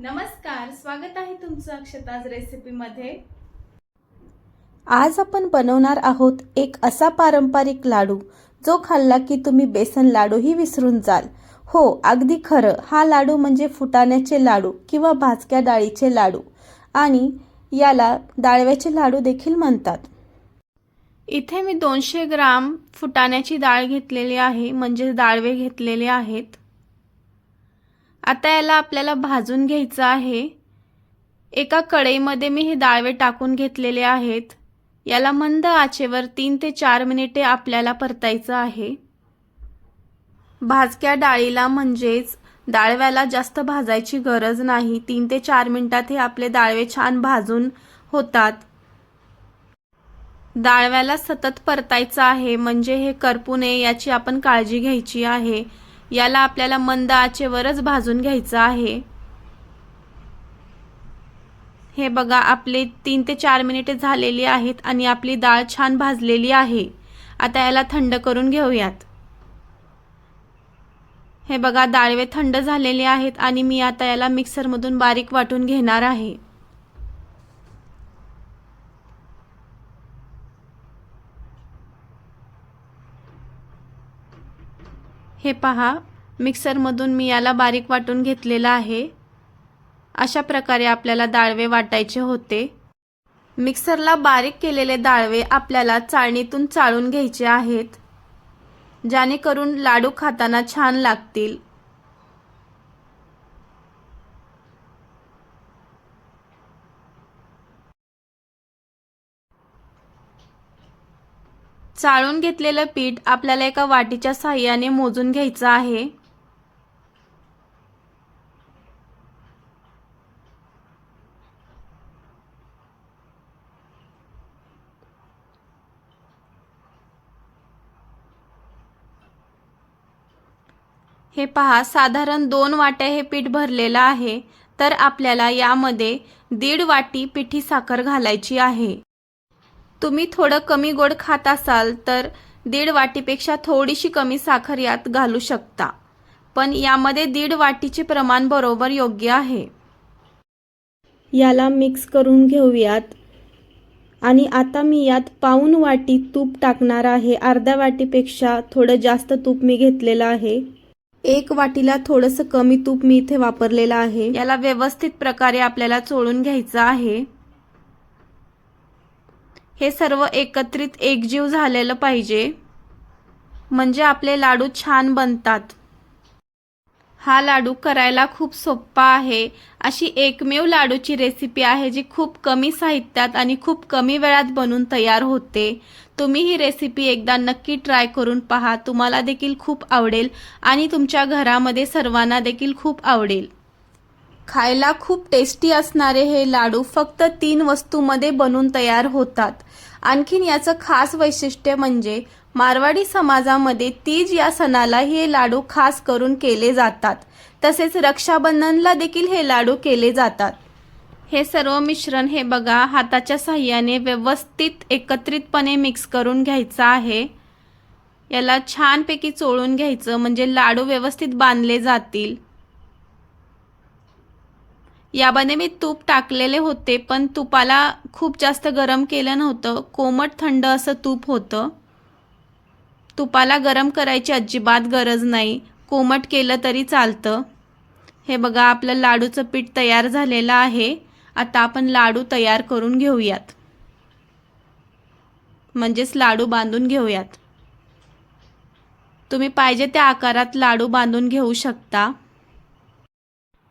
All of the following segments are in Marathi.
नमस्कार स्वागत आहे तुमचं अक्षताज रेसिपीमध्ये आज आपण बनवणार आहोत एक असा पारंपरिक लाडू जो खाल्ला की तुम्ही बेसन लाडूही विसरून जाल. हो अगदी खरं हा लाडू म्हणजे फुटाण्याचे लाडू किंवा भाजक्या डाळीचे लाडू. आणि याला डाळव्याचे लाडू देखील म्हणतात. इथे मी दोनशे ग्राम फुटाण्याची डाळ घेतलेली आहे म्हणजे डाळवे घेतलेले आहेत. आता याला आपल्याला भाजून घ्यायचं आहे. एका कढईमध्ये मी हे डाळवे टाकून घेतलेले आहेत. याला मंद आचेवर तीन ते चार मिनिटे आपल्याला परतायचं आहे. भाजक्या डाळीला म्हणजेच डाळव्याला जास्त भाजायची गरज नाही. तीन ते चार मिनिटात हे आपले डाळवे छान भाजून होतात. डाळव्याला सतत परतायचं आहे. म्हणजे हे करपू नये याची आपण काळजी घ्यायची आहे. याला आपल्याला मंद आचेवरच भाजून घ्यायचं आहे. हे बघा आपले तीन ते चार मिनिटे झालेली आहेत आणि आपली डाळ छान भाजलेली आहे. आता याला थंड करून घेऊयात. हे बघा डाळवे थंड झालेले आहेत आणि मी आता याला मिक्सरमधून बारीक वाटून घेणार आहे. हे पहा मिक्सरमधून मी याला बारीक वाटून घेतलेलं आहे. अशा प्रकारे आपल्याला दाळवे वाटायचे होते. मिक्सरला बारीक केलेले दाळवे आपल्याला चाळणीतून चाळून घ्यायचे आहेत जेणेकरून लाडू खाताना छान लागतील. चाळून घेतलेलं पीठ आपल्याला एका वाटीच्या साह्याने मोजून घ्यायचं आहे. हे पहा साधारण दोन वाट्या हे पीठ भरलेलं आहे तर आपल्याला यामध्ये दीड वाटी पिठी साखर घालायची आहे. तुम्ही थोडं कमी गोड खात असाल तर दीड वाटीपेक्षा थोडीशी कमी साखर यात घालू शकता. पण यामध्ये दीड वाटीचे प्रमाण बरोबर योग्य आहे. याला मिक्स करून घेऊयात. आणि आता मी यात पाऊन वाटी तूप टाकणार आहे. अर्ध्या वाटीपेक्षा थोडं जास्त तूप मी घेतलेलं आहे. एक वाटीला थोडंसं कमी तूप मी इथे वापरलेलं आहे. याला व्यवस्थित प्रकारे आपल्याला चोळून घ्यायचं आहे. हे सर्व एकत्रित एकजीव झालेलं पाहिजे. म्हणजे आपले लाडू छान बनतात. हा लाडू करायला खूप सोप्पा आहे. अशी एकमेव लाडूची रेसिपी आहे जी खूप कमी साहित्यात आणि खूप कमी वेळात बनून तयार होते. तुम्ही ही रेसिपी एकदा नक्की ट्राय करून पहा. तुम्हाला देखील खूप आवडेल आणि तुमच्या घरामध्ये सर्वांना देखील खूप आवडेल. खायला खूप टेस्टी असणारे हे लाडू फक्त तीन वस्तूमध्ये बनून तयार होतात. आणखीन याचं खास वैशिष्ट्य म्हणजे मारवाडी समाजामध्ये तीज या सणाला हे लाडू खास करून केले जातात. तसेच रक्षाबंधनला देखील हे लाडू केले जातात. हे सर्व मिश्रण हे बघा हाताच्या साह्याने व्यवस्थित एकत्रितपणे मिक्स करून घ्यायचं आहे. याला छानपैकी चोळून घ्यायचं म्हणजे लाडू व्यवस्थित बांधले जातील. यामध्ये मी तूप टाकलेले होते पण तुपाला खूप जास्त गरम केलं नव्हतं. कोमट थंड असं तूप होतं. तुपाला गरम करायची अजिबात गरज नाही. कोमट केलं तरी चालतं. हे बघा आपलं लाडूचं पीठ तयार झालेलं आहे. आता आपण लाडू तयार करून घेऊयात. म्हणजेच लाडू बांधून घेऊयात. तुम्ही पाहिजे त्या आकारात लाडू बांधून घेऊ शकता.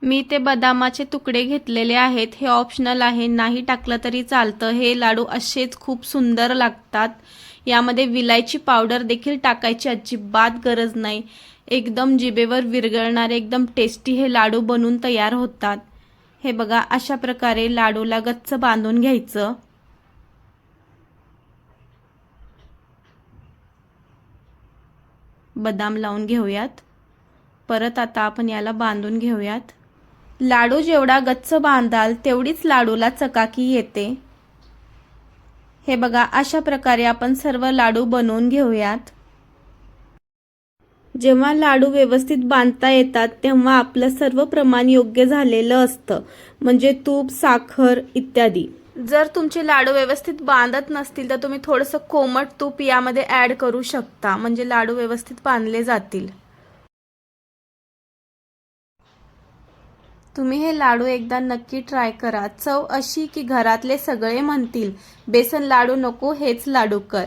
मी ते बदामाचे तुकडे घेतलेले आहेत हे ऑप्शनल आहे नाही टाकलं तरी चालतं. हे लाडू असेच खूप सुंदर लागतात. यामध्ये विलायची पावडर देखील टाकायची अजिबात गरज नाही. एकदम जिभेवर विरघळणारे एकदम टेस्टी हे लाडू बनून तयार होतात. हे बघा अशा प्रकारे लाडूला गच्च बांधून घ्यायचं. बदाम लावून घेऊयात. परत आता आपण याला बांधून घेऊयात. लाडू जेवढा गच्च बांधाल तेवढीच लाडूला चकाकी येते. हे बघा अशा प्रकारे आपण सर्व लाडू बनवून घेऊयात. जेव्हा लाडू व्यवस्थित बांधता येतात तेव्हा आपलं सर्व प्रमाण योग्य झालेलं असतं. म्हणजे तूप साखर इत्यादी. जर तुमचे लाडू व्यवस्थित बांधत नसतील तर तुम्ही थोडंसं कोमट तूप यामध्ये ॲड करू शकता. म्हणजे लाडू व्यवस्थित बांधले जातील. तुम्ही हे लाडू एकदा नक्की ट्राय करा. चव अशी की घरातले सगळे म्हणतील बेसन लाडू नको हेच लाडू कर.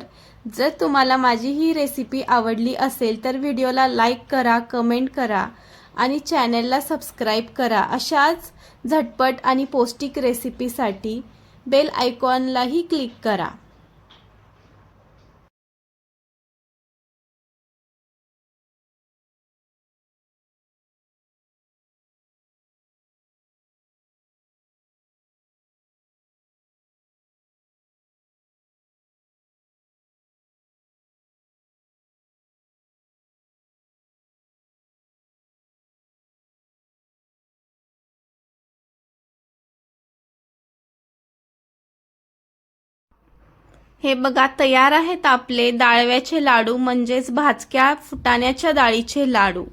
जर तुम्हाला माझी ही रेसिपी आवडली असेल तर व्हिडिओला लाईक करा कमेंट करा आणि चॅनलला सबस्क्राईब करा. अशाच झटपट आणि पौष्टिक रेसिपीसाठी बेल आयकॉनलाही क्लिक करा. हे बघा तयार आहेत आपले डाळव्याचे लाडू म्हणजेच भाजक्या फुटाण्याच्या डाळीचे लाडू.